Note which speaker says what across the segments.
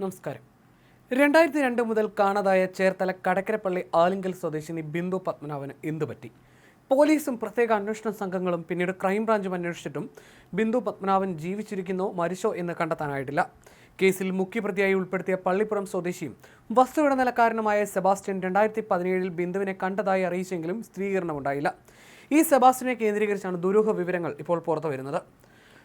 Speaker 1: നമസ്കാരം. രണ്ടായിരത്തി രണ്ട് മുതൽ കാണാതായ ചേർത്തല കടക്കരപ്പള്ളി ആലിങ്കൽ സ്വദേശിനി ബിന്ദു പത്മനാഭന് എന്തുപറ്റി പോലീസും പ്രത്യേക അന്വേഷണ സംഘങ്ങളും പിന്നീട് ക്രൈംബ്രാഞ്ചും അന്വേഷിച്ചിട്ടും ബിന്ദു പത്മനാഭൻ ജീവിച്ചിരിക്കുന്നോ മരിച്ചോ എന്ന് കണ്ടെത്താനായിട്ടില്ല. കേസിൽ മുഖ്യപ്രതിയായി ഉൾപ്പെടുത്തിയ പള്ളിപ്പുറം സ്വദേശിയും വസ്തു ഇടനിലക്കാരനുമായ സെബാസ്റ്റ്യൻ രണ്ടായിരത്തി പതിനേഴിൽ ബിന്ദുവിനെ കണ്ടതായി അറിയിച്ചെങ്കിലും സ്ഥിരീകരണമുണ്ടായില്ല. ഈ സെബാസ്റ്റ്യനെ കേന്ദ്രീകരിച്ചാണ് ദുരൂഹ വിവരങ്ങൾ ഇപ്പോൾ പുറത്തു വരുന്നത്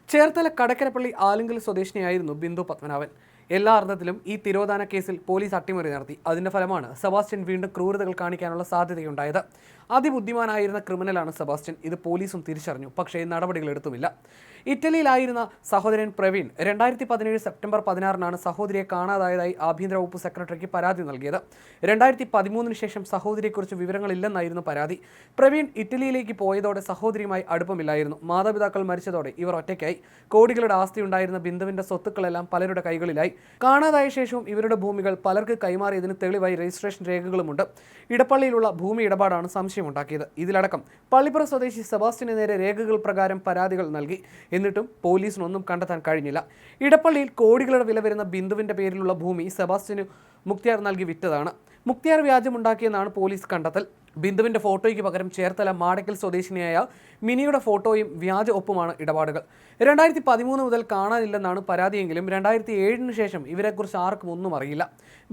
Speaker 1: ചേർത്തല കടക്കരപ്പള്ളി ആലിങ്കൽ സ്വദേശിനിയായിരുന്നു ബിന്ദു പത്മനാഭൻ. എല്ലാ അർത്ഥത്തിലും ഈ തിരോധാന കേസിൽ പോലീസ് അട്ടിമറി നടത്തി. അതിന്റെ ഫലമാണ് സെബാസ്റ്റ്യൻ വീണ്ടും ക്രൂരതകൾ കാണിക്കാനുള്ള സാധ്യതയുണ്ടായത്. അതിബുദ്ധിമാനായിരുന്ന ക്രിമിനലാണ് സെബാസ്റ്റ്യൻ. ഇത് പോലീസും തിരിച്ചറിഞ്ഞു. പക്ഷേ നടപടികൾ എടുത്തുമില്ല ഇറ്റലിയിലായിരുന്ന സഹോദരൻ പ്രവീൺ രണ്ടായിരത്തി പതിനേഴ് സെപ്റ്റംബർ പതിനാറിനാണ് സഹോദരിയെ കാണാതായതായി ആഭ്യന്തര വകുപ്പ് സെക്രട്ടറിക്ക് പരാതി നൽകിയത്. രണ്ടായിരത്തി പതിമൂന്നിന് ശേഷം സഹോദരിയെക്കുറിച്ച് വിവരങ്ങളില്ലെന്നായിരുന്നു പരാതി. പ്രവീൺ ഇറ്റലിയിലേക്ക് പോയതോടെ സഹോദരിയുമായി അടുപ്പമില്ലായിരുന്നു. മാതാപിതാക്കൾ മരിച്ചതോടെ ഇവർ ഒറ്റയ്ക്കായി. കോടികളുടെ ആസ്തി ഉണ്ടായിരുന്ന ബിന്ദുവിന്റെ സ്വത്തുക്കളെല്ലാം പലരുടെ കൈകളിലായി. കാണാതായ ശേഷവും ഇവരുടെ ഭൂമികൾ പലർക്ക് കൈമാറിയതിന് തെളിവായി രജിസ്ട്രേഷൻ രേഖകളുമുണ്ട്. ഇടപ്പള്ളിയിലുള്ള ഭൂമി ഇടപാടാണ് സംശയമുണ്ടാക്കിയത്. ഇതിലടക്കം പള്ളിപ്പുറ സ്വദേശി സെബാസ്റ്റിന് നേരെ രേഖകൾ പ്രകാരം പരാതികൾ നൽകി. എന്നിട്ടും പോലീസിനൊന്നും കണ്ടെത്താൻ കഴിഞ്ഞില്ല. ഇടപ്പള്ളിയിൽ കോടികളുടെ വില വരുന്ന ബിന്ദുവിന്റെ പേരിലുള്ള ഭൂമി സെബാസ്റ്റിന് മുക്തിയാർ നൽകി വിറ്റതാണ്. മുക്തിയാർ വ്യാജമുണ്ടാക്കിയെന്നാണ് പോലീസ് കണ്ടെത്തൽ. ബിന്ദുവിന്റെ ഫോട്ടോയ്ക്ക് പകരം ചേർത്തല മാടക്കൽ സ്വദേശിനിയായ മിനിയുടെ ഫോട്ടോയും വ്യാജ ഒപ്പുമാണ് ഇടപാടുകൾ. രണ്ടായിരത്തി പതിമൂന്ന് മുതൽ കാണാനില്ലെന്നാണ് പരാതിയെങ്കിലും രണ്ടായിരത്തി ഏഴിന് ശേഷം ഇവരെക്കുറിച്ച് ആർക്കും ഒന്നും അറിയില്ല.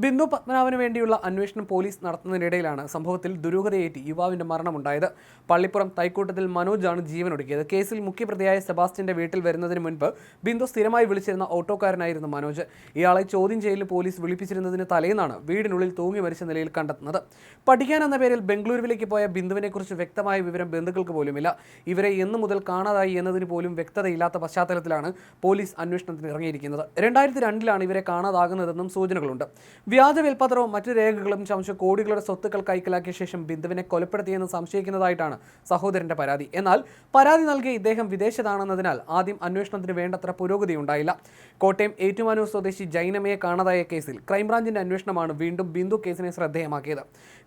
Speaker 1: ബിന്ദു പത്മനാഭന് വേണ്ടിയുള്ള അന്വേഷണം പോലീസ് നടത്തുന്നതിനിടയിലാണ് സംഭവത്തിൽ ദുരൂഹതയേറ്റി യുവാവിന്റെ മരണമുണ്ടായത്. പള്ളിപ്പുറം തൈക്കൂട്ടത്തിൽ മനോജാണ് ജീവനൊടുക്കിയത്. കേസിൽ മുഖ്യപ്രതിയായ സെബാസ്റ്റ്യന്റെ വീട്ടിൽ വരുന്നതിന് മുൻപ് ബിന്ദു സ്ഥിരമായി വിളിച്ചിരുന്ന ഓട്ടോക്കാരനായിരുന്നു മനോജ്. ഇയാളെ ചോദ്യം ചെയ്യലിൽ പോലീസ് വിളിപ്പിച്ചിരുന്നതിന് തലേന്നാണ് വീടിനുള്ളിൽ തൂങ്ങി മരിച്ച നിലയിൽ കണ്ടെത്തുന്നത്. പഠിക്കാൻ എന്ന പേരിൽ ബംഗളൂരുവിലേക്ക് പോയ ബിന്ദുവിനെക്കുറിച്ച് വ്യക്തമായ വിവരം ബന്ധുക്കൾക്ക് പോലുമില്ല. ഇവരെ എന്നു മുതൽ കാണാതായി എന്നതിന് പോലും വ്യക്തതയില്ലാത്ത പശ്ചാത്തലത്തിലാണ് പോലീസ് അന്വേഷണത്തിന് ഇറങ്ങിയിരിക്കുന്നത്. രണ്ടായിരത്തി രണ്ടിലാണ് ഇവരെ കാണാതാകുന്നതെന്നും സൂചനകളുണ്ട്. വ്യാജ വിൽപ്പത്രവും മറ്റു രേഖകളും ചമച്ച് കോടികളുടെ സ്വത്തുക്കൾ കൈക്കലാക്കിയ ശേഷം ബിന്ദുവിനെ കൊലപ്പെടുത്തിയെന്ന് സംശയിക്കുന്നതായിട്ടാണ് സഹോദരന്റെ പരാതി. എന്നാൽ പരാതി നൽകിയ ഇദ്ദേഹം വിദേശത്താണെന്നതിനാൽ ആദ്യം അന്വേഷണത്തിന് വേണ്ടത്ര പുരോഗതി ഉണ്ടായില്ല കോട്ടയം ഏറ്റുമാനൂർ സ്വദേശി ജൈനമയെ കാണാതായ കേസിൽ ക്രൈംബ്രാഞ്ചിന്റെ അന്വേഷണമാണ് വീണ്ടും ബിന്ദു കേസിനെ ശ്രദ്ധേയമാക്കിയത്.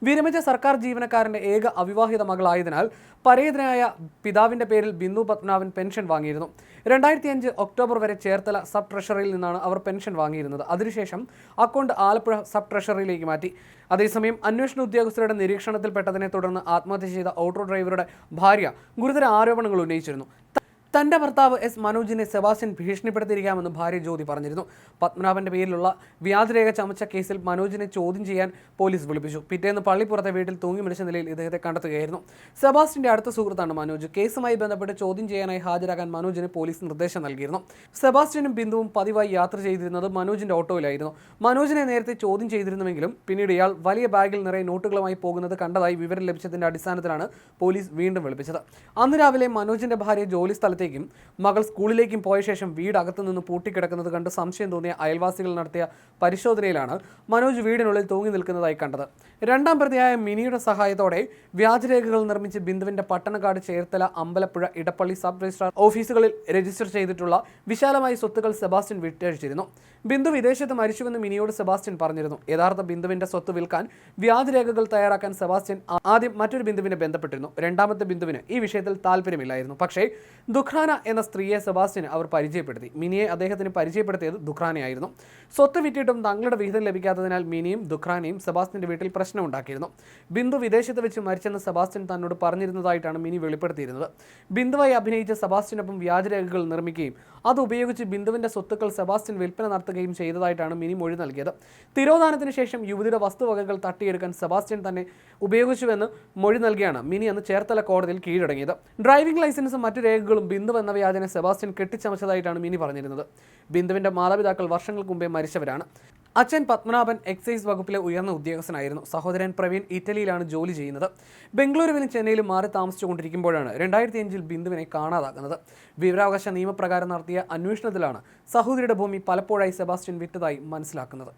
Speaker 1: വിരമിച്ച സർക്കാർ ജീവനക്കാരന്റെ ഏക അവിവാഹിത മകളായതിനാൽ പരേതനായ പിതാവിന്റെ പേരിൽ ബിന്ദു പത്മനാഭൻ പെൻഷൻ വാങ്ങിയിരുന്നു. രണ്ടായിരത്തി അഞ്ച് ഒക്ടോബർ വരെ ചേർത്തല സബ് ട്രഷറിയിൽ നിന്നാണ് അവർ പെൻഷൻ വാങ്ങിയിരുന്നത്. അതിനുശേഷം അക്കൗണ്ട് ആലപ്പുഴ സബ് ട്രഷറിയിലേക്ക് മാറ്റി. അതേസമയം അന്വേഷണ ഉദ്യോഗസ്ഥരുടെ നിരീക്ഷണത്തിൽപ്പെട്ടതിനെ തുടർന്ന് ആത്മഹത്യ ചെയ്ത ഓട്ടോ ഡ്രൈവറുടെ ഭാര്യ ഗുരുതര ആരോപണങ്ങൾ ഉന്നയിച്ചിരുന്നു. തന്റെ ഭർത്താവ് എസ് മനോജിനെ സെബാസ്റ്റ്യൻ ഭീഷണിപ്പെടുത്തിയിരിക്കാമെന്ന് ഭാര്യ ജ്യോതി പറഞ്ഞിരുന്നു. പത്മനാഭന്റെ പേരിലുള്ള വ്യാജരേഖ ചമച്ച കേസിൽ മനോജിനെ ചോദ്യം ചെയ്യാൻ പോലീസ് വിളിപ്പിച്ചു. പിറ്റേന്ന് പള്ളിപ്പുറത്തെ വീട്ടിൽ തൂങ്ങി മരിച്ച നിലയിൽ ഇദ്ദേഹത്തെ കണ്ടെത്തുകയായിരുന്നു. സെബാസ്റ്റിന്റെ അടുത്ത സുഹൃത്താണ് മനോജ്. കേസുമായി ബന്ധപ്പെട്ട് ചോദ്യം ചെയ്യാനായി ഹാജരാകാൻ മനോജിന് പോലീസ് നിർദ്ദേശം നൽകിയിരുന്നു. സെബാസ്റ്റ്യനും ബിന്ദുവും പതിവായി യാത്ര ചെയ്തിരുന്നത് മനോജിന്റെ ഓട്ടോയിലായിരുന്നു. മനോജിനെ നേരത്തെ ചോദ്യം ചെയ്തിരുന്നുവെങ്കിലും പിന്നീട് ഇയാൾ വലിയ ബാഗിൽ നിറയെ നോട്ടുകളുമായി പോകുന്നത് കണ്ടതായി വിവരം ലഭിച്ചതിന്റെ അടിസ്ഥാനത്തിലാണ് പോലീസ് വീണ്ടും വിളിപ്പിച്ചത്. അന്ന് രാവിലെ മനോജിന്റെ ഭാര്യ ജോലി സ്ഥലത്തേക്കും മകൾ സ്കൂളിലേക്കും പോയ ശേഷം വീട് അകത്തു നിന്ന് പൂട്ടിക്കിടക്കുന്നത് കണ്ട് സംശയം തോന്നിയ അയൽവാസികൾ നടത്തിയ പരിശോധനയിലാണ് മനോജ് വീടിനുള്ളിൽ തൂങ്ങി നിൽക്കുന്നതായി കണ്ടത്. രണ്ടാം പ്രതിയായ മിനിയുടെ സഹായത്തോടെ വ്യാജരേഖകൾ നിർമ്മിച്ച് ബിന്ദുവിന്റെ പട്ടണക്കാട് ചേർത്തല അമ്പലപ്പുഴ ഇടപ്പള്ളി സബ് രജിസ്ട്രാർ ഓഫീസുകളിൽ രജിസ്റ്റർ ചെയ്തിട്ടുള്ള വിശാലമായ സ്വത്തുക്കൾ സെബാസ്റ്റ്യൻ വിട്ടഴിച്ചിരുന്നു ബിന്ദു വിദേശത്ത് മരിച്ചുവെന്ന് മിനിയോട് സെബാസ്റ്റ്യൻ പറഞ്ഞിരുന്നു. യഥാർത്ഥ ബിന്ദുവിന്റെ സ്വത്ത് വിൽക്കാൻ വ്യാജരേഖകൾ തയ്യാറാക്കാൻ സെബാസ്റ്റ്യൻ ആദ്യം മറ്റൊരു ബിന്ദുവിനെ ബന്ധപ്പെട്ടിരുന്നു. രണ്ടാമത്തെ ബിന്ദുവിന് ഈ വിഷയത്തിൽ താല്പര്യമില്ലായിരുന്നു. പക്ഷേ ദുഖ്രാന എന്ന സ്ത്രീയെ സെബാസ്റ്റ്യന് അവർ പരിചയപ്പെടുത്തി. മിനിയെ അദ്ദേഹത്തിന് പരിചയപ്പെടുത്തിയത് ദുഖ്രാനയായിരുന്നു സ്വത്ത് വിറ്റിട്ടും തങ്ങളുടെ വിഹിതം ലഭിക്കാത്തതിനാൽ മിനിയും ദുഖ്രാനയും സെബാസ്റ്റ്യന്റെ വീട്ടിൽ പ്രശ്നമുണ്ടാക്കിയിരുന്നു. ബിന്ദു വിദേശത്ത് വെച്ച് മരിച്ചെന്ന് സെബാസ്റ്റ്യൻ തന്നോട് പറഞ്ഞിരുന്നതായിട്ടാണ് മിനി വെളിപ്പെടുത്തിയിരുന്നത്. ബിന്ദുവായി അഭിനയിച്ച സെബാസ്റ്റ്യനൊപ്പം വ്യാജരേഖകൾ നിർമ്മിക്കുകയും അത് ഉപയോഗിച്ച് ബിന്ദുവിന്റെ സ്വത്തുക്കൾ സെബാസ്റ്റ്യൻ വിൽപ്പന നടത്തുകയും ചെയ്തതായിട്ടാണ് മിനി മൊഴി നൽകിയത്. തിരോധാനത്തിന് ശേഷം യുവതിയുടെ വസ്തുവകകൾ തട്ടിയെടുക്കാൻ സെബാസ്റ്റ്യൻ തന്നെ ഉപയോഗിച്ചുവെന്ന് മൊഴി നൽകിയാണ് മിനി അന്ന് ചേർത്തല കോടതിയിൽ കീഴടങ്ങിയത്. ഡ്രൈവിംഗ് ലൈസൻസും മറ്റു രേഖകളും ബിന്ദു എന്ന വ്യാജനെ സെബാസ്റ്റ്യൻ കെട്ടിച്ചമച്ചതായിട്ടാണ് മിനി പറഞ്ഞിരുന്നത്. ബിന്ദുവിന്റെ മാതാപിതാക്കൾ വർഷങ്ങൾക്ക് മുമ്പേ മരിച്ചവരാണ്. അച്ഛൻ പത്മനാഭൻ എക്സൈസ് വകുപ്പിലെ ഉയർന്ന ഉദ്യോഗസ്ഥനായിരുന്നു. സഹോദരൻ പ്രവീൺ ഇറ്റലിയിലാണ് ജോലി ചെയ്യുന്നത്. ബംഗളൂരുവിലും ചെന്നൈയിലും മാറി താമസിച്ചുകൊണ്ടിരിക്കുമ്പോഴാണ് രണ്ടായിരത്തി അഞ്ചിൽ ബിന്ദുവിനെ കാണാതാകുന്നത്. വിവരാവകാശ നിയമപ്രകാരം നടത്തിയ അന്വേഷണത്തിലാണ് സഹോദരിയുടെ ഭൂമി പലപ്പോഴായി സെബാസ്റ്റ്യൻ വിറ്റതായി മനസ്സിലാക്കുന്നത്.